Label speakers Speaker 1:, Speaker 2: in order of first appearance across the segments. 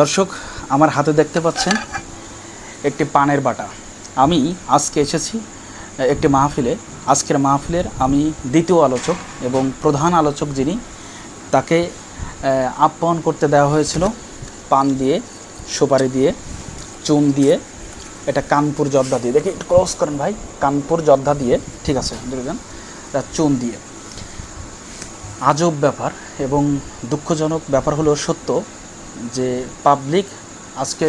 Speaker 1: দর্শক, আমার হাতে দেখতে পাচ্ছেন একটি পানের বাটা। আমি আজকে এসেছি একটি মাহফিলে। আজকের মাহফিলের আমি দ্বিতীয় আলোচক এবং প্রধান আলোচক যিনি, তাকে আপ্যায়ন করতে দেওয়া হয়েছিল পান দিয়ে, সুপারি দিয়ে, চুন দিয়ে, এটা কানপুর জর্দা দিয়ে। দেখি, একটু ক্রস করেন ভাই, কানপুর জর্দা দিয়ে, ঠিক আছে দুজন চুন দিয়ে। আজব ব্যাপার এবং দুঃখজনক ব্যাপার হলো সত্য যে পাবলিক আজকে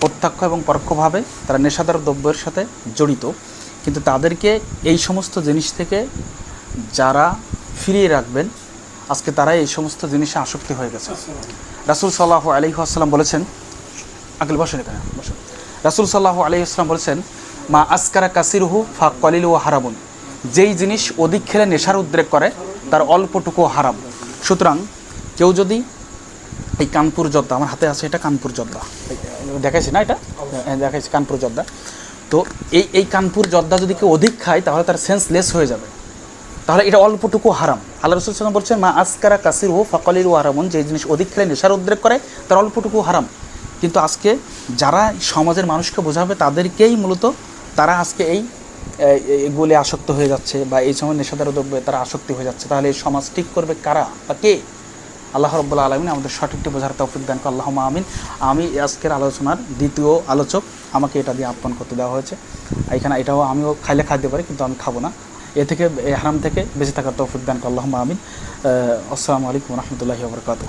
Speaker 1: প্রত্যক্ষ এবং পরোক্ষভাবে তারা নেশাদার দ্রব্যের সাথে জড়িত, কিন্তু তাদেরকে এই সমস্ত জিনিস থেকে যারা ফিরিয়ে রাখবেন, আজকে তারাই এই সমস্ত জিনিসে আসক্তি হয়ে গেছে। রাসুল সাল্লাহ আলী আসসালাম বলেছেন আগে বসেন এখানে রাসুল সাল্লাহ আলী আসসালাম বলেছেন, মা আসকারা কাসিরহু ফা কলিল ও হারাবুন যেই জিনিস অধিক খেলে নেশার উদ্রেক করে, তার অল্পটুকু হারাম। সুতরাং কেউ যদি এই কানপুর যোদ্ধা আমার হাতে আছে এটা কানপুর যোদ্ধা দেখাইছি না এটা? হ্যাঁ, দেখাইছি কানপুর যোদ্ধা তো এই এই কানপুর যোদ্ধা যদি কেউ অধিক খায় তাহলে তার সেন্স লেস হয়ে যাবে। তাহলে এটা অল্পটুকু হারাম। আল্লাহ রসুল সাল্লাম বলছেন মা আসকারা কাসির ও ফকলির ও হারামন যে জিনিস অধিক খেলে নেশার উদ্রেক করে তার অল্পটুকু হারাম। কিন্তু আজকে যারা সমাজের মানুষকে বোঝাবে তাদেরকেই মূলত তারা আজকে এই এগুলি আসক্ত হয়ে যাচ্ছে বা এই সময় নেশাদার দ্রব্যে তারা আসক্তি হয়ে যাচ্ছে। তাহলে এই সমাজ ঠিক করবে কারা বা কে? আল্লাহ রব্বুল্লা আলমিন আমাদের সঠিকটি বোঝার তৌফিক দেন আল্লাহ আমিন। আমি আজকের আলোচনার দ্বিতীয় আলোচক, আমাকে এটা দিয়ে আপ্যান করতে দেওয়া হয়েছে। এখানে এটাও আমিও খাইলে খাইতে পারি, কিন্তু আমি খাব না। এ থেকে হারাম থেকে বেঁচে থাকার তৌফিক দেন আল্লাহ আমিন। আসসালামু আলাইকুম রহমতুল্লাহি বরকাত